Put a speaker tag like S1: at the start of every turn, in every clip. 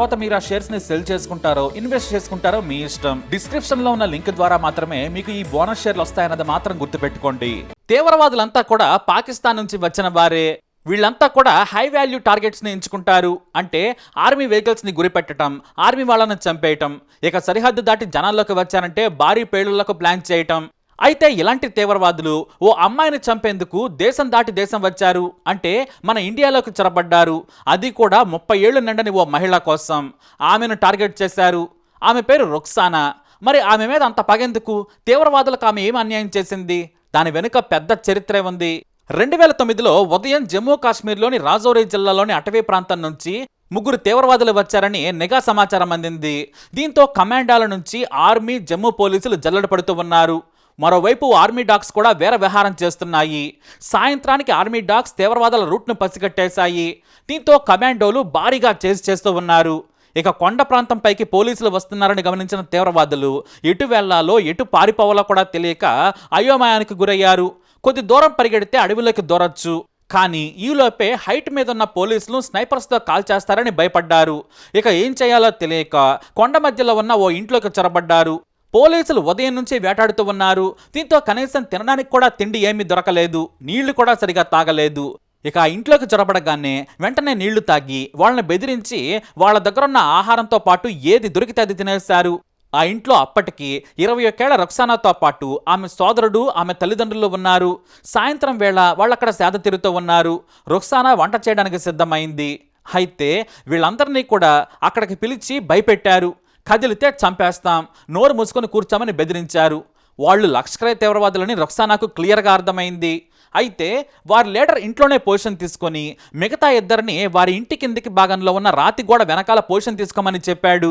S1: తర్వాత మీరు ఆ షేర్స్ని సెల్ చేసుకుంటారో ఇన్వెస్ట్ చేసుకుంటారో మీ ఇష్టం. డిస్క్రిప్షన్లో ఉన్న లింక్ ద్వారా మాత్రమే మీకు ఈ బోనస్ షేర్లు వస్తాయన్నది మాత్రం గుర్తుపెట్టుకోండి. తీవ్రవాదులంతా కూడా పాకిస్తాన్ నుంచి వచ్చిన వారే. వీళ్ళంతా కూడా హై వాల్యూ టార్గెట్స్ని ఎంచుకుంటారు. అంటే ఆర్మీ వెహికల్స్ని గురిపెట్టడం ఆర్మీ వాళ్ళని చంపేయటం. ఇక సరిహద్దు దాటి జనాల్లోకి వచ్చారంటే భారీ పేలుళ్ళకు ప్లాన్ చేయటం. అయితే ఇలాంటి తీవ్రవాదులు ఓ అమ్మాయిని చంపేందుకు దేశం దాటి దేశం వచ్చారు అంటే మన ఇండియాలోకి చొరబడ్డారు. అది కూడా ముప్పై ఏళ్ళు నిండని ఓ మహిళ కోసం. ఆమెను టార్గెట్ చేశారు. ఆమె పేరు రుక్సానా. మరి ఆమె మీద అంత పగెందుకు? తీవ్రవాదులకు ఆమె ఏం అన్యాయం చేసింది? దాని వెనుక పెద్ద చరిత్రే ఉంది. రెండు వేల తొమ్మిదిలో ఉదయం జమ్మూ కాశ్మీర్లోని రాజౌరి జిల్లాలోని అటవీ ప్రాంతం నుంచి ముగ్గురు తీవ్రవాదులు వచ్చారని నిఘా సమాచారం అందింది. దీంతో కమాండాల నుంచి ఆర్మీ జమ్మూ పోలీసులు జల్లెడ పడుతూ ఉన్నారు. మరోవైపు ఆర్మీ డాగ్స్ కూడా వేర విహారం చేస్తున్నాయి. సాయంత్రానికి ఆర్మీ డాగ్స్ తీవ్రవాదుల రూట్ను పసిగట్టేశాయి. దీంతో కమాండోలు భారీగా చేసి చేస్తూ ఉన్నారు. ఇక కొండ ప్రాంతంపైకి పోలీసులు వస్తున్నారని గమనించిన తీవ్రవాదులు ఎటు వెళ్ళాలో ఎటు పారిపోవాలో కూడా తెలియక అయోమయానికి గురయ్యారు. కొద్ది దూరం పరిగెడితే అడవిలోకి దూరొచ్చు. కానీ ఈలోపే హైట్ మీద ఉన్న పోలీసులు స్నైపర్స్తో కాల్ చేస్తారని భయపడ్డారు. ఇక ఏం చేయాలో తెలియక కొండ మధ్యలో ఉన్న ఓ ఇంట్లోకి చొరబడ్డారు. పోలీసులు ఉదయం నుంచి వేటాడుతూ ఉన్నారు. దీంతో కనీసం తినడానికి కూడా తిండి ఏమీ దొరకలేదు. నీళ్ళు కూడా సరిగా తాగలేదు. ఇక ఆ ఇంట్లోకి చొరబడగానే వెంటనే నీళ్ళు తాగి వాళ్ళని బెదిరించి వాళ్ళ దగ్గరున్న ఆహారంతో పాటు ఏది దొరికితే అది తినేశారు. ఆ ఇంట్లో అప్పటికి ఇరవై ఒకేళ్ళ రక్సానాతో పాటు ఆమె సోదరుడు ఆమె తల్లిదండ్రులు ఉన్నారు. సాయంత్రం వేళ వాళ్ళక్కడ సేద తిరుగుతూ ఉన్నారు. రుక్సానా వంట చేయడానికి సిద్ధమైంది. అయితే వీళ్ళందరినీ కూడా అక్కడికి పిలిచి భయపెట్టారు. కదిలితే చంపేస్తాం నోరు మూసుకొని కూర్చోమని బెదిరించారు. వాళ్ళు లష్కరే తీవ్రవాదులని రొక్సానాకు క్లియర్గా అర్థమైంది. అయితే వారి లీడర్ ఇంట్లోనే పొజిషన్ తీసుకొని మిగతా ఇద్దరిని వారి ఇంటి కిందికి భాగంలో ఉన్న రాతి గోడ వెనకాల పొజిషన్ తీసుకోమని చెప్పాడు.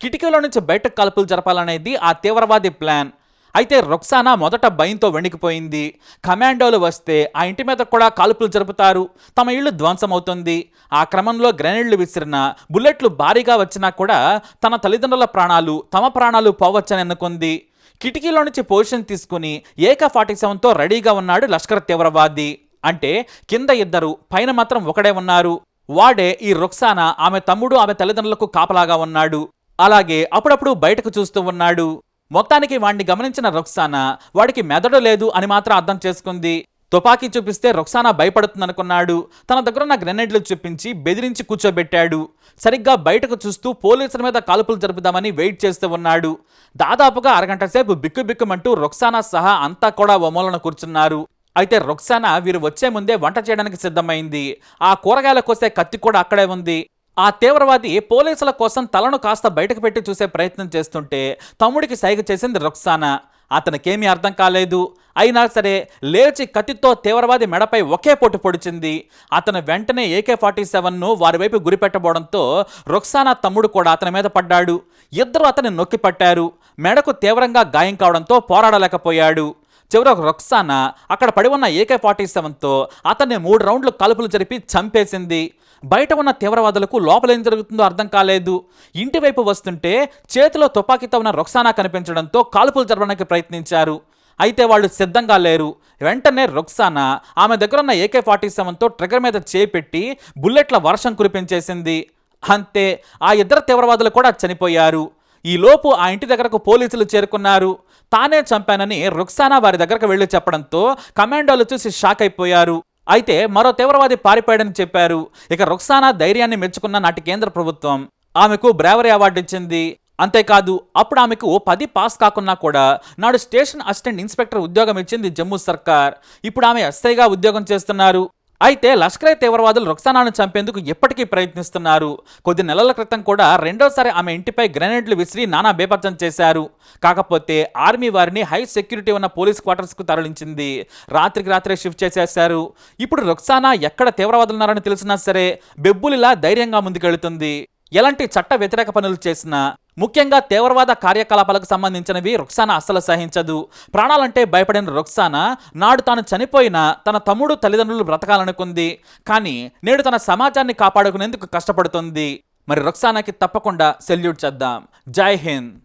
S1: కిటికీలో నుంచి బయటకు కలుపులు జరపాలనేది ఆ తీవ్రవాది ప్లాన్. అయితే రొక్సానా మొదట భయంతో వణికిపోయింది. కమాండోలు వస్తే ఆ ఇంటి మీద కూడా కాల్పులు జరుపుతారు. తమ ఇల్లు ధ్వంసమవుతుంది. ఆ క్రమంలో గ్రెనేడ్లు విసిరిన బుల్లెట్లు భారీగా వచ్చినా కూడా తన తల్లిదండ్రుల ప్రాణాలు తమ ప్రాణాలు పోవచ్చని అనుకుంది కిటికీలో నుంచి పొజిషన్ తీసుకుని ఏక ఫార్టీ సెవెన్తో రెడీగా ఉన్నాడు లష్కర్ తీవ్రవాది. అంటే కింద ఇద్దరు పైన మాత్రం ఒకడే ఉన్నారు. వాడే ఈ రుక్సానా ఆమె తమ్ముడు ఆమె తల్లిదండ్రులకు కాపలాగా ఉన్నాడు. అలాగే అప్పుడప్పుడు బయటకు చూస్తూ ఉన్నాడు. మొత్తానికి వాడిని గమనించిన రొక్సానా వాడికి మెదడు లేదు అని మాత్రం అర్థం చేసుకుంది. తుపాకీ చూపిస్తే రొక్సానా భయపడుతుందనుకున్నాడు. తన దగ్గరున్న గ్రెనేడ్లు చూపించి బెదిరించి కూర్చోబెట్టాడు. సరిగ్గా బయటకు చూస్తూ పోలీసుల మీద కాల్పులు జరుపుదామని వెయిట్ చేస్తూ ఉన్నాడు. దాదాపుగా అరగంట సేపు బిక్కుబిక్కుమంటూ రొక్సానా సహా అంతా కూడా ఒమోలన కూర్చున్నారు. అయితే రొక్సానా వీరు వచ్చే ముందే వంట చేయడానికి సిద్ధమైంది. ఆ కూరగాయల కోసే కత్తి కూడా అక్కడే ఉంది. ఆ తీవ్రవాది పోలీసుల కోసం తలను కాస్త బయటకు పెట్టి చూసే ప్రయత్నం చేస్తుంటే తమ్ముడికి సైగ చేసింది రుక్సానా. అతనికేమీ అర్థం కాలేదు. అయినా సరే లేచి కత్తితో తీవ్రవాది మెడపై ఒకే పొట్టు పొడిచింది. అతను వెంటనే ఏకే ఫార్టీ సెవెన్ను వారి వైపు గురిపెట్టబోవడంతో రుక్సానా తమ్ముడు కూడా అతని మీద పడ్డాడు. ఇద్దరు అతన్ని నొక్కి పట్టారు మెడకు తీవ్రంగా గాయం కావడంతో పోరాడలేకపోయాడు. చివరకు రొక్సానా అక్కడ పడి ఉన్న ఏకే ఫార్టీ సెవెన్తో అతన్ని మూడు రౌండ్లు కాల్పులు జరిపి చంపేసింది. బయట ఉన్న తీవ్రవాదులకు లోపల ఏం జరుగుతుందో అర్థం కాలేదు. ఇంటి వైపు వస్తుంటే చేతిలో తుపాకీతో ఉన్న రొక్సానా కనిపించడంతో కాల్పులు జరపడానికి ప్రయత్నించారు. అయితే వాళ్ళు సిద్ధంగా లేరు. వెంటనే రొక్సానా ఆమె దగ్గర ఉన్న ఏకే ఫార్టీ సెవెన్తో ట్రిగర్ మీద చేపెట్టి బుల్లెట్ల వర్షం కురిపించేసింది. అంతే ఆ ఇద్దరు తీవ్రవాదులు కూడా చనిపోయారు. ఈలోపు ఆ ఇంటి దగ్గరకు పోలీసులు చేరుకున్నారు. తానే చంపానని రుక్సానా వారి దగ్గరకు వెళ్ళి చెప్పడంతో కమాండోలు చూసి షాక్ అయిపోయారు. అయితే మరో తీవ్రవాది పారిపోయాడని చెప్పారు. ఇక రుక్సానా ధైర్యాన్ని మెచ్చుకున్న నాటి కేంద్ర ప్రభుత్వం. ఆమెకు బ్రావరీ అవార్డు ఇచ్చింది. అంతేకాదు అప్పుడు ఆమెకు పది పాస్ కాకున్నా కూడా నాడు స్టేషన్ అసిస్టెంట్ ఇన్స్పెక్టర్ ఉద్యోగం ఇచ్చింది జమ్మూ సర్కార్. ఇప్పుడు ఆమె ఎస్ఐగా ఉద్యోగం చేస్తున్నారు. అయితే లష్కరే తీవ్రవాదులు రుక్సానాను చంపేందుకు ఎప్పటికీ ప్రయత్నిస్తున్నారు. కొద్ది నెలల క్రితం కూడా రెండోసారి ఆమె ఇంటిపై గ్రెనేడ్లు విసిరి నానా బేపత్సం చేశారు. కాకపోతే ఆర్మీ వారిని హై సెక్యూరిటీ ఉన్న పోలీస్ క్వార్టర్స్కు తరలించింది. రాత్రికి రాత్రే షిఫ్ట్ చేసేశారు. ఇప్పుడు రుక్సానా ఎక్కడ తీవ్రవాదులు ఉన్నారని తెలిసినా సరే బెబ్బులిలా ధైర్యంగా ముందుకెళ్తుంది. ఎలాంటి చట్ట వ్యతిరేక పనులు చేసినా ముఖ్యంగా తీవ్రవాద కార్యకలాపాలకు సంబంధించినవి రుక్సానా అస్సలు సహించదు. ప్రాణాలంటే భయపడిన రుక్సానా నాడు తాను చనిపోయినా తన తమ్ముడు తల్లిదండ్రులు బ్రతకాలనుకుంది. కానీ నేడు తన సమాజాన్ని కాపాడుకునేందుకు కష్టపడుతుంది. మరి రుక్సానాకి తప్పకుండా సెల్యూట్ చేద్దాం. జై హింద్.